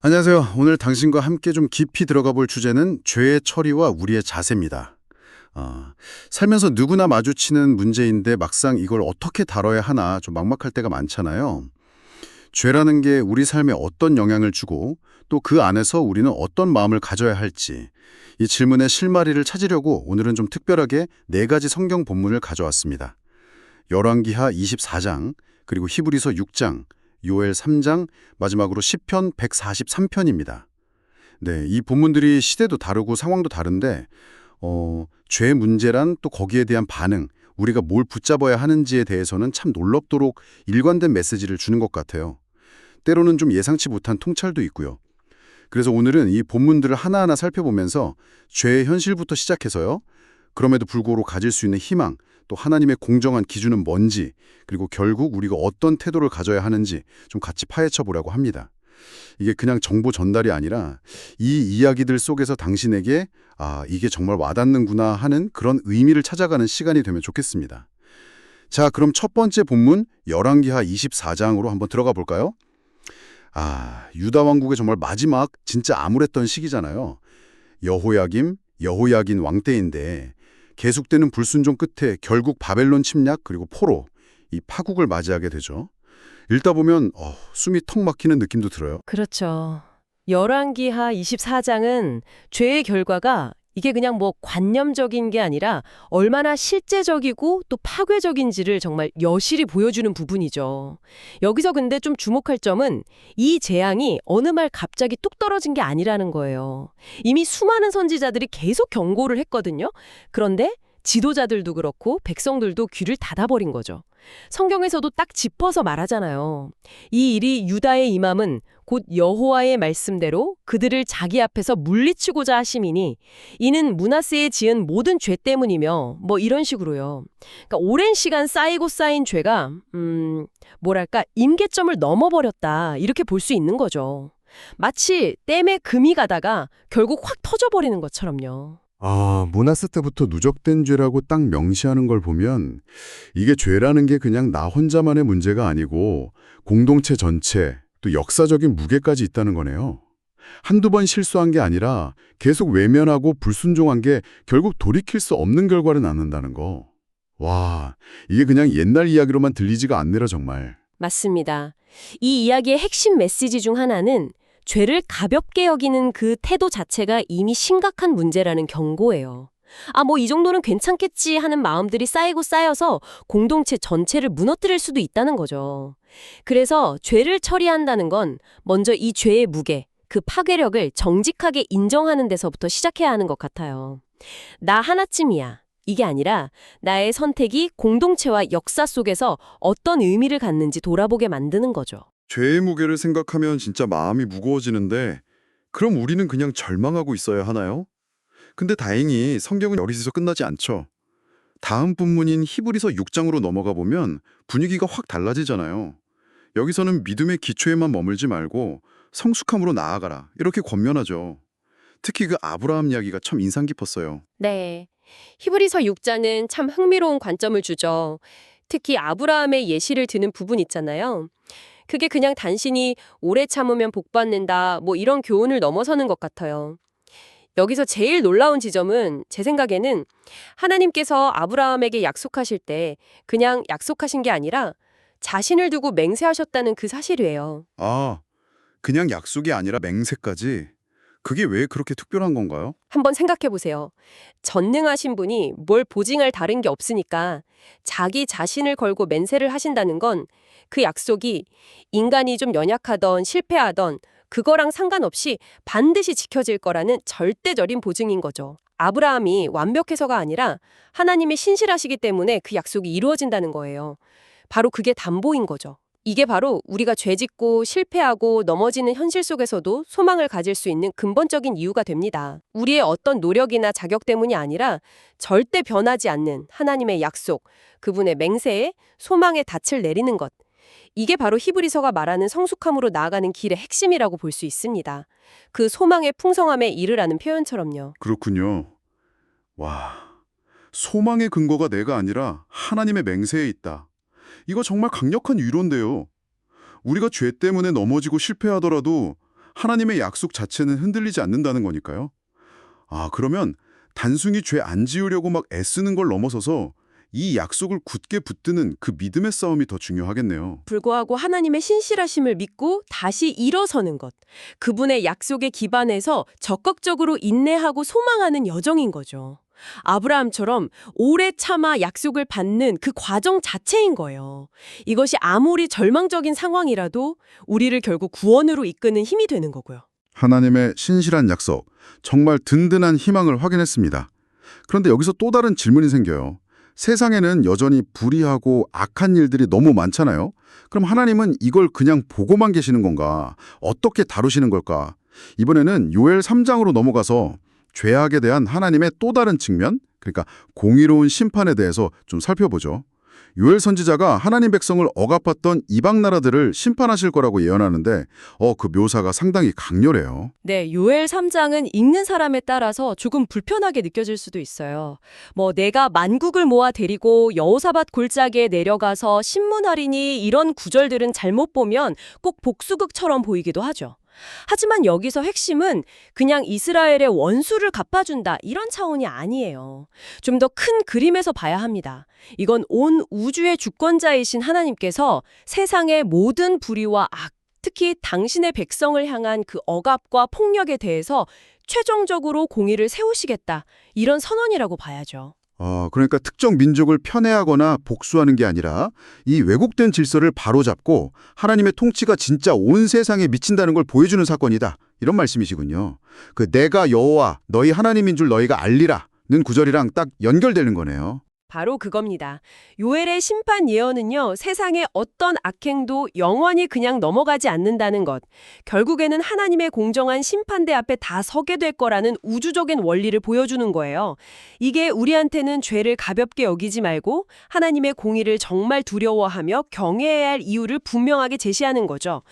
안녕하세요. 오늘 당신과 함께 좀 깊이 들어가 볼 주제는 죄의 처리와 우리의 자세입니다. 어, 살면서 누구나 마주치는 문제인데 막상 이걸 어떻게 다뤄야 하나 좀 막막할 때가 많잖아요. 죄라는 게 우리 삶에 어떤 영향을 주고 또 그 안에서 우리는 어떤 마음을 가져야 할지 이 질문의 실마리를 찾으려고 오늘은 좀 특별하게 네 가지 성경 본문을 가져왔습니다. 열왕기하 24장 그리고 히브리서 6장 요엘 3장, 마지막으로 시편 143편입니다. 네, 이 본문들이 시대도 다르고 상황도 다른데 어, 죄 문제란 또 거기에 대한 반응, 우리가 뭘 붙잡아야 하는지에 대해서는 참 놀랍도록 일관된 메시지를 주는 것 같아요. 때로는 좀 예상치 못한 통찰도 있고요. 그래서 오늘은 이 본문들을 하나하나 살펴보면서 죄의 현실부터 시작해서요. 그럼에도 불구하고 가질 수 있는 희망, 또 하나님의 공정한 기준은 뭔지, 그리고 결국 우리가 어떤 태도를 가져야 하는지 좀 같이 파헤쳐 보려고 합니다. 이게 그냥 정보 전달이 아니라 이 이야기들 속에서 당신에게 아, 이게 정말 와닿는구나 하는 그런 의미를 찾아가는 시간이 되면 좋겠습니다. 자, 그럼 첫 번째 본문 열왕기하 24장으로 한번 들어가 볼까요? 아, 유다 왕국의 정말 마지막 진짜 암울했던 시기잖아요. 여호야김, 여호야긴 왕 때인데 계속되는 불순종 끝에 결국 바벨론 침략 그리고 포로, 이 파국을 맞이하게 되죠. 읽다 보면 어, 숨이 턱 막히는 느낌도 들어요. 그렇죠. 열왕기하 24장은 죄의 결과가 이게 그냥 뭐 관념적인 게 아니라 얼마나 실제적이고 또 파괴적인지를 정말 여실히 보여주는 부분이죠. 여기서 근데 좀 주목할 점은 이 재앙이 어느 말 갑자기 뚝 떨어진 게 아니라는 거예요. 이미 수많은 선지자들이 계속 경고를 했거든요. 그런데 지도자들도 그렇고 백성들도 귀를 닫아버린 거죠. 성경에서도 딱 짚어서 말하잖아요. 이 일이 유다의 임함은 곧 여호와의 말씀대로 그들을 자기 앞에서 물리치고자 하심이니 이는 문하세에 지은 모든 죄 때문이며 뭐 이런 식으로요. 그러니까 오랜 시간 쌓이고 쌓인 죄가 음 뭐랄까 임계점을 넘어버렸다 이렇게 볼 수 있는 거죠. 마치 댐에 금이 가다가 결국 확 터져버리는 것처럼요. 아, 모나스 때부터 누적된 죄라고 딱 명시하는 걸 보면 이게 죄라는 게 그냥 나 혼자만의 문제가 아니고 공동체 전체, 또 역사적인 무게까지 있다는 거네요. 한두 번 실수한 게 아니라 계속 외면하고 불순종한 게 결국 돌이킬 수 없는 결과를 낳는다는 거. 와, 이게 그냥 옛날 이야기로만 들리지가 않네라 정말. 맞습니다. 이 이야기의 핵심 메시지 중 하나는 죄를 가볍게 여기는 그 태도 자체가 이미 심각한 문제라는 경고예요. 아, 뭐 이 정도는 괜찮겠지 하는 마음들이 쌓이고 쌓여서 공동체 전체를 무너뜨릴 수도 있다는 거죠. 그래서 죄를 처리한다는 건 먼저 이 죄의 무게, 그 파괴력을 정직하게 인정하는 데서부터 시작해야 하는 것 같아요. 나 하나쯤이야. 이게 아니라 나의 선택이 공동체와 역사 속에서 어떤 의미를 갖는지 돌아보게 만드는 거죠. 죄의 무게를 생각하면 진짜 마음이 무거워지는데 그럼 우리는 그냥 절망하고 있어야 하나요? 근데 다행히 성경은 여기서 끝나지 않죠. 다음 본문인 히브리서 6장으로 넘어가 보면 분위기가 확 달라지잖아요. 여기서는 믿음의 기초에만 머물지 말고 성숙함으로 나아가라 이렇게 권면하죠. 특히 그 아브라함 이야기가 참 인상 깊었어요. 네. 히브리서 6장은 참 흥미로운 관점을 주죠. 특히 아브라함의 예시를 드는 부분 있잖아요. 그게 그냥 단순히 오래 참으면 복 받는다 뭐 이런 교훈을 넘어서는 것 같아요. 여기서 제일 놀라운 지점은 제 생각에는 하나님께서 아브라함에게 약속하실 때 그냥 약속하신 게 아니라 자신을 두고 맹세하셨다는 그 사실이에요. 아, 그냥 약속이 아니라 맹세까지. 그게 왜 그렇게 특별한 건가요? 한번 생각해 보세요. 전능하신 분이 뭘 보증할 다른 게 없으니까 자기 자신을 걸고 맹세를 하신다는 건 그 약속이 인간이 좀 연약하던 실패하던 그거랑 상관없이 반드시 지켜질 거라는 절대적인 보증인 거죠. 아브라함이 완벽해서가 아니라 하나님이 신실하시기 때문에 그 약속이 이루어진다는 거예요. 바로 그게 담보인 거죠. 이게 바로 우리가 죄 짓고 실패하고 넘어지는 현실 속에서도 소망을 가질 수 있는 근본적인 이유가 됩니다. 우리의 어떤 노력이나 자격 때문이 아니라 절대 변하지 않는 하나님의 약속, 그분의 맹세에 소망의 닻을 내리는 것. 이게 바로 히브리서가 말하는 성숙함으로 나아가는 길의 핵심이라고 볼 수 있습니다. 그 소망의 풍성함에 이르라는 표현처럼요. 그렇군요. 와, 소망의 근거가 내가 아니라 하나님의 맹세에 있다. 이거 정말 강력한 위로인데요. 우리가 죄 때문에 넘어지고 실패하더라도 하나님의 약속 자체는 흔들리지 않는다는 거니까요. 아, 그러면 단순히 죄 안 지으려고 막 애쓰는 걸 넘어서서 이 약속을 굳게 붙드는 그 믿음의 싸움이 더 중요하겠네요. 불구하고 하나님의 신실하심을 믿고 다시 일어서는 것. 그분의 약속에 기반해서 적극적으로 인내하고 소망하는 여정인 거죠. 아브라함처럼 오래 참아 약속을 받는 그 과정 자체인 거예요. 이것이 아무리 절망적인 상황이라도 우리를 결국 구원으로 이끄는 힘이 되는 거고요. 하나님의 신실한 약속, 정말 든든한 희망을 확인했습니다. 그런데 여기서 또 다른 질문이 생겨요. 세상에는 여전히 불의하고 악한 일들이 너무 많잖아요. 그럼 하나님은 이걸 그냥 보고만 계시는 건가? 어떻게 다루시는 걸까? 이번에는 요엘 3장으로 넘어가서 죄악에 대한 하나님의 또 다른 측면, 그러니까 공의로운 심판에 대해서 좀 살펴보죠. 요엘 선지자가 하나님 백성을 억압했던 이방 나라들을 심판하실 거라고 예언하는데 어, 그 묘사가 상당히 강렬해요. 네, 요엘 3장은 읽는 사람에 따라서 조금 불편하게 느껴질 수도 있어요. 뭐 내가 만국을 모아 데리고 여호사밧 골짜기에 내려가서 신문하리니 이런 구절들은 잘못 보면 꼭 복수극처럼 보이기도 하죠. 하지만 여기서 핵심은 그냥 이스라엘의 원수를 갚아준다 이런 차원이 아니에요. 좀 더 큰 그림에서 봐야 합니다. 이건 온 우주의 주권자이신 하나님께서 세상의 모든 불의와 악, 특히 당신의 백성을 향한 그 억압과 폭력에 대해서 최종적으로 공의를 세우시겠다. 이런 선언이라고 봐야죠. 어, 그러니까 특정 민족을 편애하거나 복수하는 게 아니라 이 왜곡된 질서를 바로잡고 하나님의 통치가 진짜 온 세상에 미친다는 걸 보여주는 사건이다. 이런 말씀이시군요. 그 내가 여호와 너희 하나님인 줄 너희가 알리라는 구절이랑 딱 연결되는 거네요. 바로 그겁니다. 요엘의 심판 예언은요, 세상의 어떤 악행도 영원히 그냥 넘어가지 않는다는 것. 결국에는 하나님의 공정한 심판대 앞에 다 서게 될 거라는 우주적인 원리를 보여주는 거예요. 이게 우리한테는 죄를 가볍게 여기지 말고 하나님의 공의를 정말 두려워하며 경외해야 할 이유를 분명하게 제시하는 거죠.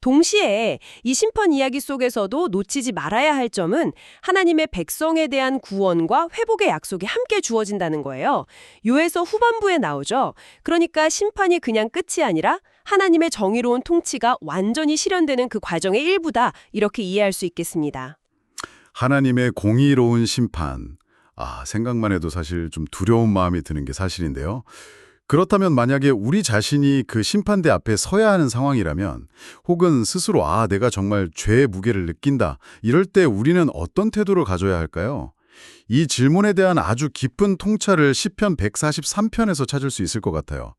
동시에 이 심판 이야기 속에서도 놓치지 말아야 할 점은 하나님의 백성에 대한 구원과 회복의 약속이 함께 주어진다는 거예요. 요에서 후반부에 나오죠. 그러니까 심판이 그냥 끝이 아니라 하나님의 정의로운 통치가 완전히 실현되는 그 과정의 일부다. 이렇게 이해할 수 있겠습니다. 하나님의 공의로운 심판. 아, 생각만 해도 사실 좀 두려운 마음이 드는 게 사실인데요. 그렇다면 만약에 우리 자신이 그 심판대 앞에 서야 하는 상황이라면 혹은 스스로 아, 내가 정말 죄의 무게를 느낀다. 이럴 때 우리는 어떤 태도를 가져야 할까요? 이 질문에 대한 아주 깊은 통찰을 시편 143편에서 찾을 수 있을 것 같아요.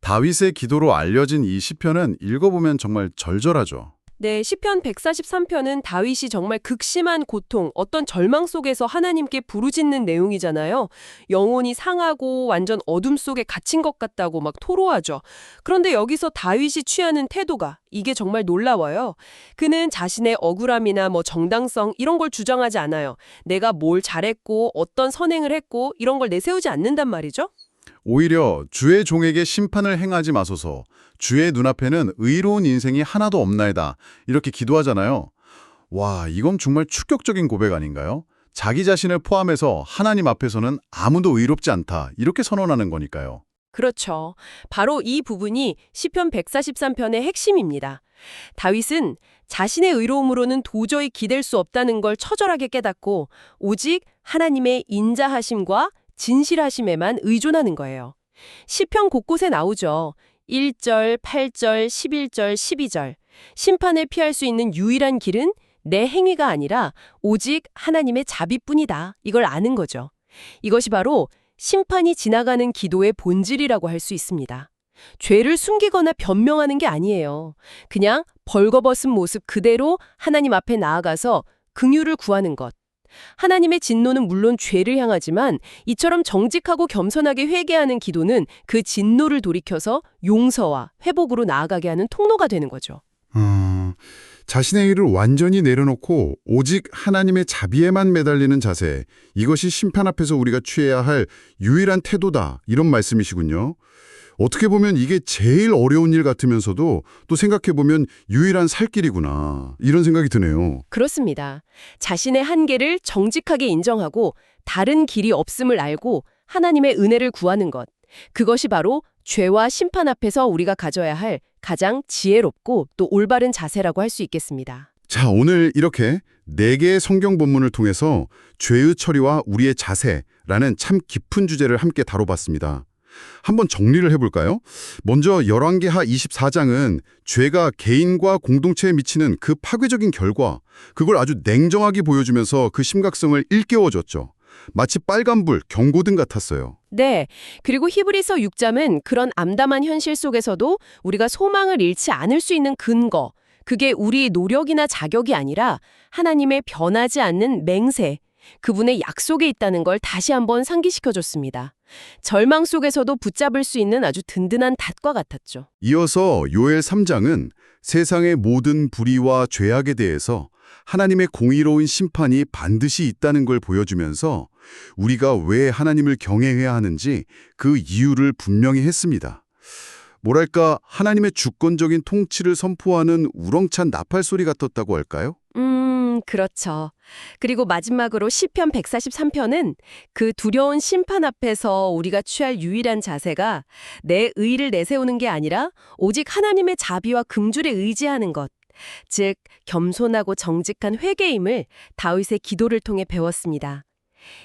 다윗의 기도로 알려진 이 시편은 읽어보면 정말 절절하죠. 네, 시편 143편은 다윗이 정말 극심한 고통, 어떤 절망 속에서 하나님께 부르짖는 내용이잖아요. 영혼이 상하고 완전 어둠 속에 갇힌 것 같다고 막 토로하죠. 그런데 여기서 다윗이 취하는 태도가 이게 정말 놀라워요. 그는 자신의 억울함이나 뭐 정당성 이런 걸 주장하지 않아요. 내가 뭘 잘했고 어떤 선행을 했고 이런 걸 내세우지 않는단 말이죠. 오히려 주의 종에게 심판을 행하지 마소서. 주의 눈앞에는 의로운 인생이 하나도 없나이다. 이렇게 기도하잖아요. 와, 이건 정말 충격적인 고백 아닌가요? 자기 자신을 포함해서 하나님 앞에서는 아무도 의롭지 않다. 이렇게 선언하는 거니까요. 그렇죠. 바로 이 부분이 시편 143편의 핵심입니다. 다윗은 자신의 의로움으로는 도저히 기댈 수 없다는 걸 처절하게 깨닫고 오직 하나님의 인자하심과 진실하심에만 의존하는 거예요. 시편 곳곳에 나오죠. 1절, 8절, 11절, 12절. 심판을 피할 수 있는 유일한 길은 내 행위가 아니라 오직 하나님의 자비뿐이다. 이걸 아는 거죠. 이것이 바로 심판이 지나가는 기도의 본질이라고 할 수 있습니다. 죄를 숨기거나 변명하는 게 아니에요. 그냥 벌거벗은 모습 그대로 하나님 앞에 나아가서 긍휼을 구하는 것. 하나님의 진노는 물론 죄를 향하지만 이처럼 정직하고 겸손하게 회개하는 기도는 그 진노를 돌이켜서 용서와 회복으로 나아가게 하는 통로가 되는 거죠. 어, 자신의 일을 완전히 내려놓고 오직 하나님의 자비에만 매달리는 자세, 이것이 심판 앞에서 우리가 취해야 할 유일한 태도다. 이런 말씀이시군요. 어떻게 보면 이게 제일 어려운 일 같으면서도 또 생각해보면 유일한 살 길이구나. 이런 생각이 드네요. 그렇습니다. 자신의 한계를 정직하게 인정하고 다른 길이 없음을 알고 하나님의 은혜를 구하는 것. 그것이 바로 죄와 심판 앞에서 우리가 가져야 할 가장 지혜롭고 또 올바른 자세라고 할 수 있겠습니다. 자, 오늘 이렇게 네 개의 성경 본문을 통해서 죄의 처리와 우리의 자세라는 참 깊은 주제를 함께 다뤄봤습니다. 한번 정리를 해볼까요? 먼저 열왕기하 24장은 죄가 개인과 공동체에 미치는 그 파괴적인 결과, 그걸 아주 냉정하게 보여주면서 그 심각성을 일깨워줬죠. 마치 빨간불, 경고등 같았어요. 네. 그리고 히브리서 6장은 그런 암담한 현실 속에서도 우리가 소망을 잃지 않을 수 있는 근거, 그게 우리 노력이나 자격이 아니라 하나님의 변하지 않는 맹세, 그분의 약속에 있다는 걸 다시 한번 상기시켜줬습니다. 절망 속에서도 붙잡을 수 있는 아주 든든한 닷과 같았죠. 이어서 요엘 3장은 세상의 모든 불의와 죄악에 대해서 하나님의 공의로운 심판이 반드시 있다는 걸 보여주면서 우리가 왜 하나님을 경외해야 하는지 그 이유를 분명히 했습니다. 뭐랄까 하나님의 주권적인 통치를 선포하는 우렁찬 나팔 소리 같았다고 할까요? 음, 그렇죠. 그리고 마지막으로 시편 143편은 그 두려운 심판 앞에서 우리가 취할 유일한 자세가 내 의를 내세우는 게 아니라 오직 하나님의 자비와 금줄에 의지하는 것. 즉, 겸손하고 정직한 회개임을 다윗의 기도를 통해 배웠습니다.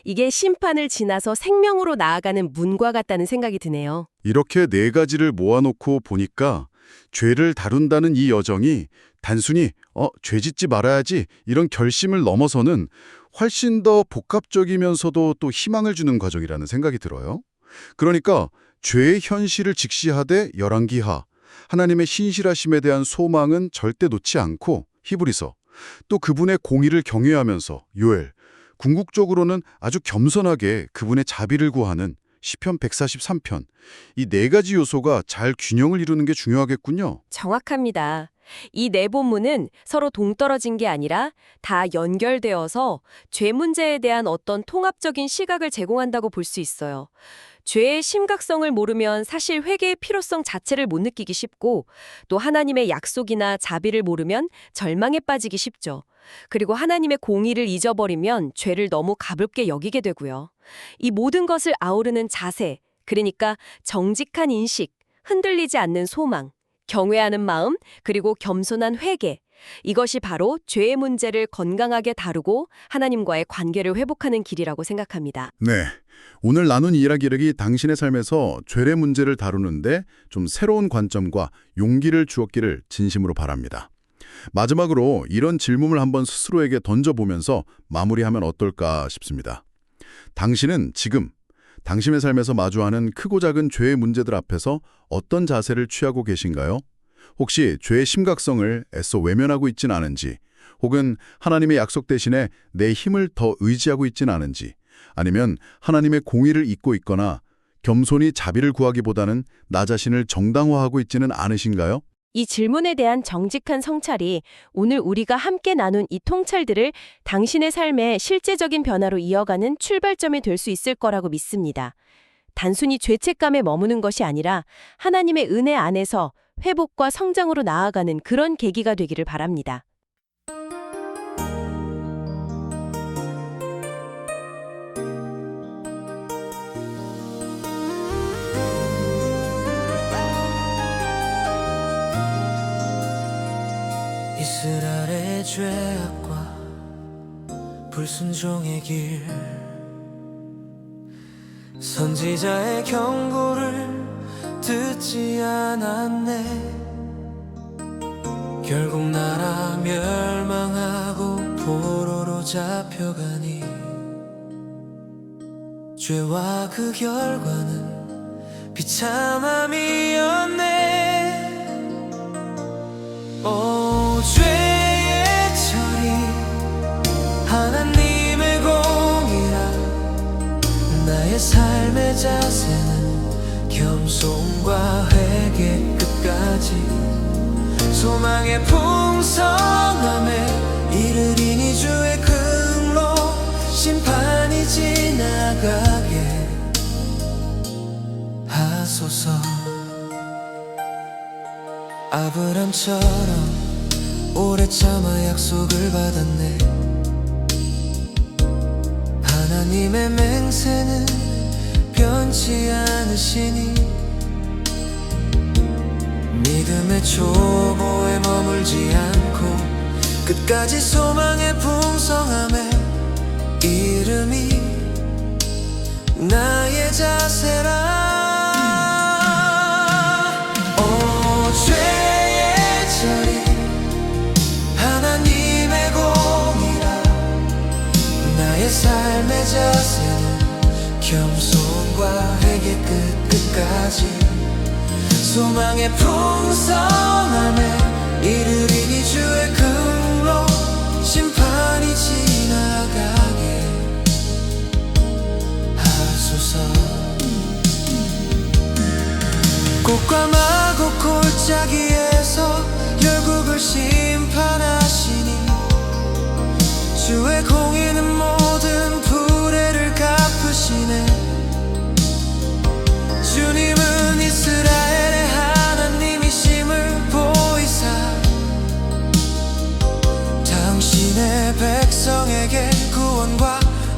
이게 심판을 지나서 생명으로 나아가는 문과 같다는 생각이 드네요. 이렇게 네 가지를 모아놓고 보니까 죄를 다룬다는 이 여정이 단순히 어, 죄 짓지 말아야지 이런 결심을 넘어서는 훨씬 더 복합적이면서도 또 희망을 주는 과정이라는 생각이 들어요. 그러니까 죄의 현실을 직시하되 열왕기하 하나님의 신실하심에 대한 소망은 절대 놓지 않고 히브리서 또 그분의 공의를 경외하면서 요엘 궁극적으로는 아주 겸손하게 그분의 자비를 구하는 시편 143편 이 네 가지 요소가 잘 균형을 이루는 게 중요하겠군요. 정확합니다. 이 네 본문은 서로 동떨어진 게 아니라 다 연결되어서 죄 문제에 대한 어떤 통합적인 시각을 제공한다고 볼 수 있어요. 죄의 심각성을 모르면 사실 회개의 필요성 자체를 못 느끼기 쉽고 또 하나님의 약속이나 자비를 모르면 절망에 빠지기 쉽죠. 그리고 하나님의 공의를 잊어버리면 죄를 너무 가볍게 여기게 되고요. 이 모든 것을 아우르는 자세, 그러니까 정직한 인식, 흔들리지 않는 소망, 경외하는 마음, 그리고 겸손한 회개. 이것이 바로 죄의 문제를 건강하게 다루고 하나님과의 관계를 회복하는 길이라고 생각합니다. 네. 오늘 나눈 이야기력이 당신의 삶에서 죄의 문제를 다루는데 좀 새로운 관점과 용기를 주었기를 진심으로 바랍니다. 마지막으로 이런 질문을 한번 스스로에게 던져보면서 마무리하면 어떨까 싶습니다. 당신은 지금 당신의 삶에서 마주하는 크고 작은 죄의 문제들 앞에서 어떤 자세를 취하고 계신가요? 혹시 죄의 심각성을 애써 외면하고 있진 않은지, 혹은 하나님의 약속 대신에 내 힘을 더 의지하고 있진 않은지, 아니면 하나님의 공의를 잊고 있거나 겸손히 자비를 구하기보다는 나 자신을 정당화하고 있지는 않으신가요? 이 질문에 대한 정직한 성찰이 오늘 우리가 함께 나눈 이 통찰들을 당신의 삶의 실제적인 변화로 이어가는 출발점이 될 수 있을 거라고 믿습니다. 단순히 죄책감에 머무는 것이 아니라 하나님의 은혜 안에서 회복과 성장으로 나아가는 그런 계기가 되기를 바랍니다. 불순종의 길. 선지자의 경고를 듣지 않았네. 결국 나라 멸망하고 포로로 잡혀가니 죄와 그 결과는 비참함이었네 삶의 자세는 겸손과 회개 끝까지. 소망의 풍성함에 이르리니 주의 긍로 심판이 지나가게 하소서. 아브람처럼 오래 참아 약속을 받았네 주님의 맹세는 변치 않으시니 믿음의 초보에 머물지 않고 끝까지 소망의 풍성함에 이름이 나의 자세라. 때까지 소망의 풍성함에 이르리니 주의 그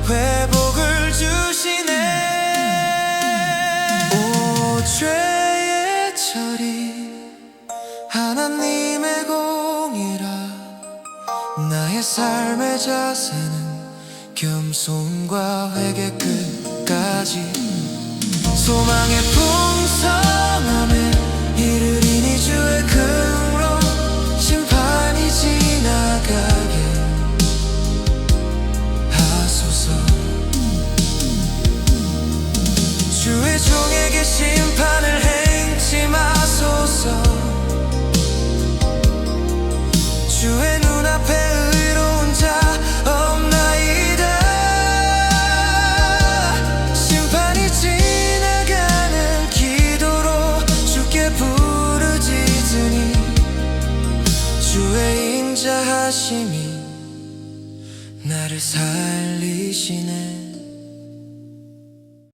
회복을 주시네. 오 죄의 처리 하나님의 공이라 나의 삶의 자세는 겸손과 회개 끝까지. 소망의 풍성함에